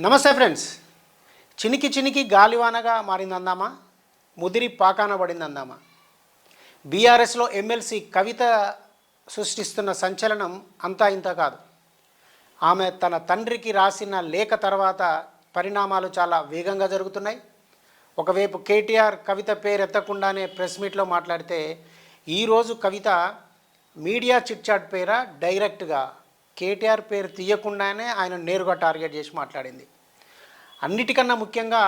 నమస్తే ఫ్రెండ్స్. చినికి చినికి గాలివానగా మారిందందామా? ముదిరి పాకాన పడిందందామా? బీఆర్ఎస్లో ఎమ్మెల్సీ కవిత సృష్టిస్తున్న సంచలనం అంతా ఇంత కాదు. ఆమె తన తండ్రికి రాసిన లేఖ తర్వాత పరిణామాలు చాలా వేగంగా జరుగుతున్నాయి. ఒకవైపు కేటీఆర్ కవిత పేరు ఎత్తకుండానే ప్రెస్ మీట్లో మాట్లాడితే ఈరోజు కవిత మీడియా చిట్చాట్ పేర డైరెక్ట్గా కేటీఆర్ పేరు తీయకుండానే ఆయన నేరుగా టార్గెట్ చేసి మాట్లాడింది. అన్నిటికన్నా ముఖ్యంగా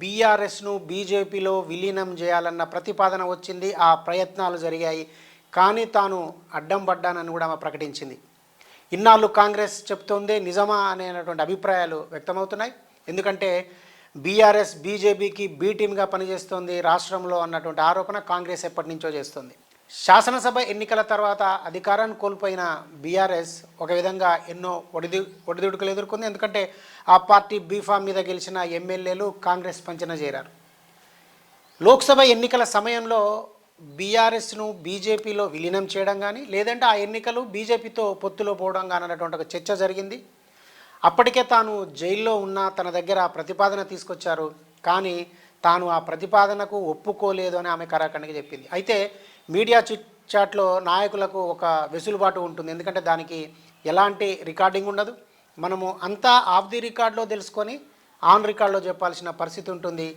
బీఆర్ఎస్ను బీజేపీలో విలీనం చేయాలన్న ప్రతిపాదన వచ్చింది ఆ ప్రయత్నాలు జరిగాయి. కానీ తాను అడ్డం పడ్డానని కూడా ఆమె ప్రకటించింది. ఇన్నాళ్ళు కాంగ్రెస్ చెప్తోందే నిజమా అనేటువంటి అభిప్రాయాలు వ్యక్తమవుతున్నాయి. ఎందుకంటే బీఆర్ఎస్ బీజేపీకి బీ టీమ్గా పనిచేస్తోంది రాష్ట్రంలో అన్నటువంటి ఆరోపణ కాంగ్రెస్ ఎప్పటి నుంచో చేస్తుంది. శాసనసభ ఎన్నికల తర్వాత అధికారాన్ని కోల్పోయిన బీఆర్ఎస్ ఒక విధంగా ఎన్నో ఒడిదు ఒడిదుడుకులు ఎదుర్కొంది. ఎందుకంటే ఆ పార్టీ బీఫామ్ మీద గెలిచిన ఎమ్మెల్యేలు కాంగ్రెస్ పంచన చేరారు. లోక్సభ ఎన్నికల సమయంలో బీఆర్ఎస్ను బీజేపీలో విలీనం చేయడం కానీ లేదంటే ఆ ఎన్నికలు బీజేపీతో పొత్తులో పోవడం కానీ అన్నటువంటి ఒక చర్చ జరిగింది. అప్పటికే తాను జైల్లో ఉన్న తన దగ్గర ప్రతిపాదన తీసుకొచ్చారు. కానీ తాను ఆ ప్రతిపాదనకు ఒప్పుకోలేదు అని ఆమె కరాఖండిగా చెప్పింది. అయితే మీడియా చిట్ చాట్లో నాయకులకు ఒక వెసులుబాటు ఉంటుంది. ఎందుకంటే దానికి ఎలాంటి రికార్డింగ్ ఉండదు. మనము అంతా ఆఫ్ ది రికార్డులో తెలుసుకొని ఆన్ రికార్డులో చెప్పాల్సిన పరిస్థితి ఉంటుంది.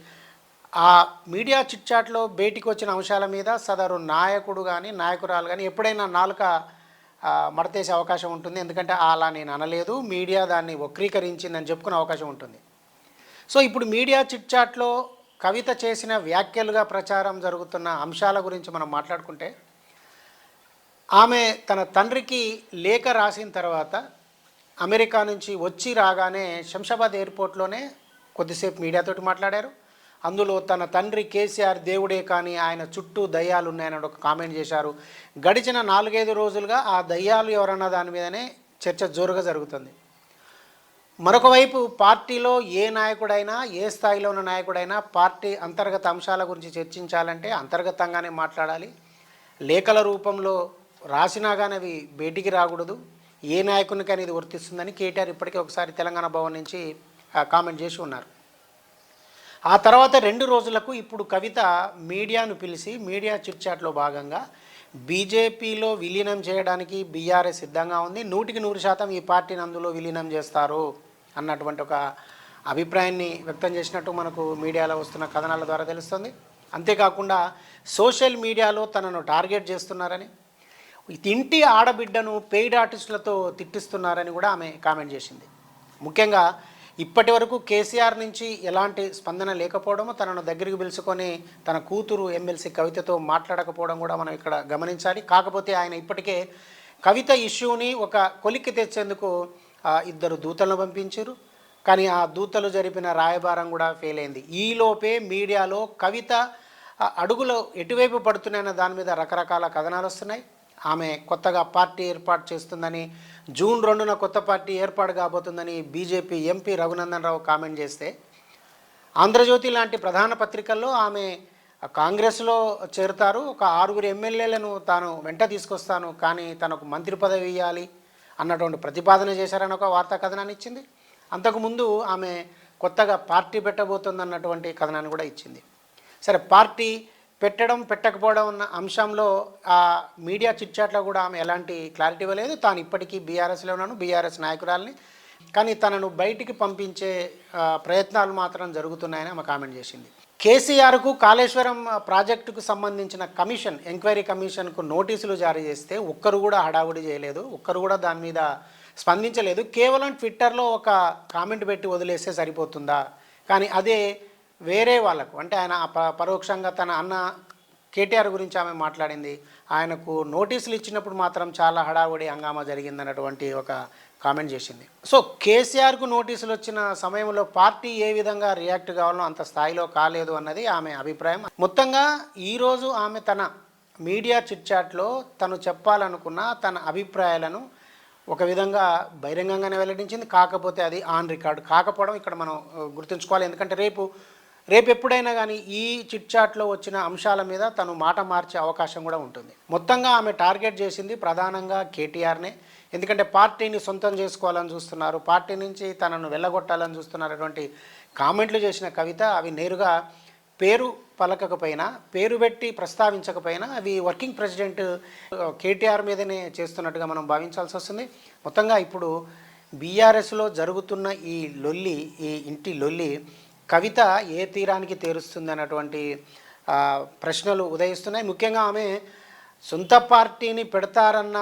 ఆ మీడియా చిట్చాట్లో బయటికి వచ్చిన అంశాల మీద సదరు నాయకుడు కానీ నాయకురాలు కానీ ఎప్పుడైనా నాలుక మడతేసే అవకాశం ఉంటుంది. ఎందుకంటే అలా నేను అనలేదు. మీడియా దాన్ని వక్రీకరించిందని చెప్పుకునే అవకాశం ఉంటుంది. సో ఇప్పుడు మీడియా చిట్చాట్లో కవిత చేసిన వ్యాఖ్యలుగా ప్రచారం జరుగుతున్న అంశాల గురించి మనం మాట్లాడుకుంటే ఆమె తన తండ్రికి లేఖ రాసిన తర్వాత అమెరికా నుంచి వచ్చి రాగానే శంషాబాద్ ఎయిర్పోర్ట్లోనే కొద్దిసేపు మీడియాతోటి మాట్లాడారు. అందులో తన తండ్రి కేసీఆర్ దేవుడే కానీ ఆయన చుట్టూ దయ్యాలు ఉన్నాయని ఒక కామెంట్ చేశారు. గడిచిన నాలుగైదు రోజులుగా ఆ దయ్యాలు ఎవరన్నా దాని మీదనే చర్చ జోరుగా జరుగుతుంది. మరొక వైపు పార్టీలో ఏ నాయకుడైనా ఏ స్థాయిలో ఉన్న నాయకుడైనా పార్టీ అంతర్గత అంశాల గురించి చర్చించాలంటే అంతర్గతంగానే మాట్లాడాలి. లేఖల రూపంలో రాసినా కానీ అవి బయటికి రాకూడదు. ఏ నాయకునికి వర్తిస్తుందని కేటీఆర్ ఇప్పటికే ఒకసారి తెలంగాణ భవన్ నుంచి కామెంట్ చేసి ఉన్నారు. ఆ తర్వాత రెండు రోజులకు ఇప్పుడు కవిత మీడియాను పిలిచి మీడియా చిట్చాట్లో భాగంగా బీజేపీలో విలీనం చేయడానికి బీఆర్ఎస్ సిద్ధంగా ఉంది. నూటికి నూరు శాతం ఈ పార్టీని అందులో విలీనం చేస్తారు. అన్నటువంటి ఒక అభిప్రాయాన్ని వ్యక్తం చేసినట్టు మనకు మీడియాలో వస్తున్న కథనాల ద్వారా తెలుస్తుంది. అంతేకాకుండా సోషల్ మీడియాలో తనను టార్గెట్ చేస్తున్నారని ఇంటి ఆడబిడ్డను పెయిడ్ ఆర్టిస్టులతో తిట్టిస్తున్నారని కూడా ఆమె కామెంట్ చేసింది. ముఖ్యంగా ఇప్పటి వరకు కేసీఆర్ నుంచి ఎలాంటి స్పందన లేకపోవడము తనను దగ్గరికి పిలుచుకొని తన కూతురు ఎమ్మెల్సీ కవితతో మాట్లాడకపోవడం కూడా మనం ఇక్కడ గమనించాలి. కాకపోతే ఆయన ఇప్పటికే కవిత ఇష్యూని ఒక కొలిక్కి తెచ్చేందుకు ఇద్దరు దూతలను పంపించారు. కానీ ఆ దూతలు జరిపిన రాయబారం కూడా ఫెయిల్ అయింది. ఈలోపే మీడియాలో కవిత అడుగులు ఎటువైపు పడుతున్నాయన్న దాని మీద రకరకాల కథనాలు వస్తున్నాయి. ఆమె కొత్తగా పార్టీ ఏర్పాటు చేస్తుందని జూన్ రెండున కొత్త పార్టీ ఏర్పాటు కాబోతుందని BJP MP Raghunandan Rao comment చేస్తే ఆంధ్రజ్యోతి లాంటి ప్రధాన పత్రికల్లో ఆమె కాంగ్రెస్లో చేరుతారు. ఒక ఆరుగురు ఎమ్మెల్యేలను తాను వెంట తీసుకొస్తాను. కానీ తనకు మంత్రి పదవి ఇవ్వాలి అన్నటువంటి ప్రతిపాదన చేశారని ఒక వార్తా కథనాన్ని ఇచ్చింది. అంతకుముందు ఆమె కొత్తగా పార్టీ పెట్టబోతుందన్నటువంటి కథనాన్ని కూడా ఇచ్చింది. సరే పార్టీ పెట్టడం పెట్టకపోవడం ఉన్న అంశంలో ఆ మీడియా చిట్చాట్లో కూడా ఆమె ఎలాంటి క్లారిటీ ఇవ్వలేదు. తాను ఇప్పటికీ బీఆర్ఎస్లో ఉన్నాను బీఆర్ఎస్ నాయకురాలని. కానీ తనను బయటికి పంపించే ప్రయత్నాలు మాత్రం జరుగుతున్నాయని ఆమె కామెంట్ చేసింది. కేసీఆర్కు కాళేశ్వరం ప్రాజెక్టుకు సంబంధించిన కమిషన్ ఎంక్వైరీ కమిషన్కు నోటీసులు జారీ చేస్తే ఒక్కరు కూడా హడావుడి చేయలేదు ఒక్కరు కూడా దాని మీద స్పందించలేదు. కేవలం ట్విట్టర్లో ఒక కామెంట్ పెట్టి వదిలేస్తే సరిపోతుందా? కానీ అదే వేరే వాళ్ళకు అంటే ఆయన ప- పరోక్షంగా తన అన్న కేటీఆర్ గురించి ఆమె మాట్లాడింది. ఆయనకు నోటీసులు ఇచ్చినప్పుడు మాత్రం చాలా హడావుడి హంగామా జరిగిందన్నటువంటి ఒక కామెంట్ చేసింది. సో కేసీఆర్కు నోటీసులు వచ్చిన సమయంలో పార్టీ ఏ విధంగా రియాక్ట్ కావాలో అంత స్థాయిలో కాలేదు అన్నది ఆమె అభిప్రాయం. మొత్తంగా ఈరోజు ఆమె తన మీడియా చిట్చాట్లో తను చెప్పాలనుకున్న తన అభిప్రాయాలను ఒక విధంగా బహిరంగంగానే వెల్లడించింది. కాకపోతే అది ఆన్ రికార్డ్. కాకపోవడం ఇక్కడ మనం గుర్తుంచుకోవాలి. ఎందుకంటే రేపు రేపు ఎప్పుడైనా కానీ ఈ చిట్చాట్లో వచ్చిన అంశాల మీద తను మాట మార్చే అవకాశం కూడా ఉంటుంది. మొత్తంగా ఆమె టార్గెట్ చేసింది ప్రధానంగా కేటీఆర్నే ఎందుకంటే పార్టీని సొంతం చేసుకోవాలని చూస్తున్నారు. పార్టీ నుంచి తనను వెళ్ళగొట్టాలని చూస్తున్నారు అటువంటి కామెంట్లు చేసిన కవిత అవి నేరుగా పేరు పలకకపోయినా పేరు పెట్టి ప్రస్తావించకపోయినా అవి వర్కింగ్ ప్రెసిడెంట్ కేటీఆర్ మీదనే చేస్తున్నట్టుగా మనం భావించాల్సి వస్తుంది. మొత్తంగా ఇప్పుడు బీఆర్ఎస్లో జరుగుతున్న ఈ లొల్లి ఈ ఇంటి లొల్లి కవిత ఏ తీరానికి తేరుస్తుంది అన్నటువంటి ప్రశ్నలు ఉదయిస్తున్నాయి. ముఖ్యంగా ఆమె సొంత పార్టీని పెడతారన్న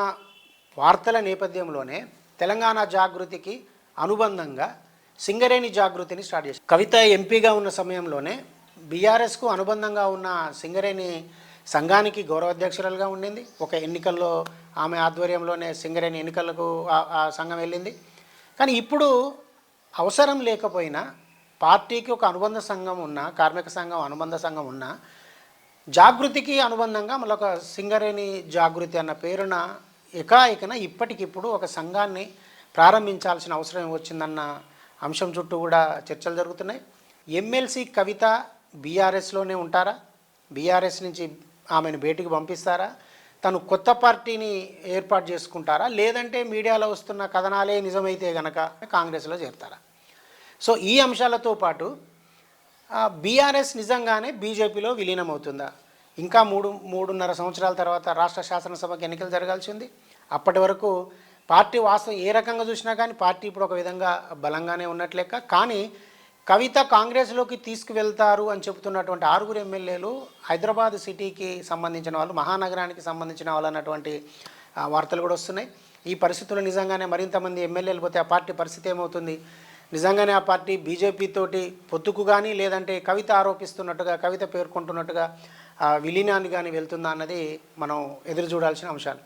వార్తల నేపథ్యంలోనే తెలంగాణ జాగృతికి అనుబంధంగా సింగరేణి జాగృతిని స్టార్ట్ చేసింది. కవిత ఎంపీగా ఉన్న సమయంలోనే బీఆర్ఎస్కు అనుబంధంగా ఉన్న సింగరేణి సంఘానికి గౌరవాధ్యక్షురాలుగా ఉండింది. ఒక ఎన్నికల్లో ఆమె ఆధ్వర్యంలోనే సింగరేణి ఎన్నికలకు ఆ సంఘం వెళ్ళింది. కానీ ఇప్పుడు అవసరం లేకపోయినా పార్టీకి ఒక అనుబంధ సంఘం ఉన్న కార్మిక సంఘం అనుబంధ సంఘం ఉన్న జాగృతికి అనుబంధంగా మళ్ళీ ఒక సింగరేణి జాగృతి అన్న పేరున ఎకాఎకన ఇప్పటికిప్పుడు ఒక సంఘాన్ని ప్రారంభించాల్సిన అవసరం వచ్చిందన్న అంశం చుట్టూ కూడా చర్చలు జరుగుతున్నాయి. ఎమ్మెల్సీ కవిత బీఆర్ఎస్లోనే ఉంటారా? బీఆర్ఎస్ నుంచి ఆమెను బయటికి పంపిస్తారా? తను కొత్త పార్టీని ఏర్పాటు చేసుకుంటారా? లేదంటే మీడియాలో వస్తున్న కథనాలే నిజమైతే గనక కాంగ్రెస్లో చేరుతారా? సో ఈ అంశాలతో పాటు బీఆర్ఎస్ నిజంగానే బీజేపీలో విలీనమవుతుందా? ఇంకా మూడు మూడున్నర సంవత్సరాల తర్వాత రాష్ట్ర శాసనసభకి ఎన్నికలు జరగాల్సింది అప్పటి వరకు పార్టీ వాస్తవం ఏ రకంగా చూసినా కానీ పార్టీ ఇప్పుడు ఒక విధంగా బలంగానే ఉన్నట్లేక కానీ కవిత కాంగ్రెస్లోకి తీసుకువెళ్తారు అని చెబుతున్నటువంటి ఆరుగురు ఎమ్మెల్యేలు హైదరాబాద్ సిటీకి సంబంధించిన వాళ్ళు మహానగరానికి సంబంధించిన వాళ్ళు అన్నటువంటి వార్తలు కూడా వస్తున్నాయి. ఈ పరిస్థితులు నిజంగానే మరింతమంది ఎమ్మెల్యేలు పోతే ఆ పార్టీ పరిస్థితి ఏమవుతుంది? నిజంగానే ఆ పార్టీ బీజేపీ తోటి పొత్తుకు కానీ లేదంటే కవిత ఆరోపిస్తున్నట్టుగా కవిత పేర్కొంటున్నట్టుగా ఆ విలీనాన్ని కానీ వెళ్తుందా అన్నది మనం ఎదురు చూడాల్సిన అంశాలు.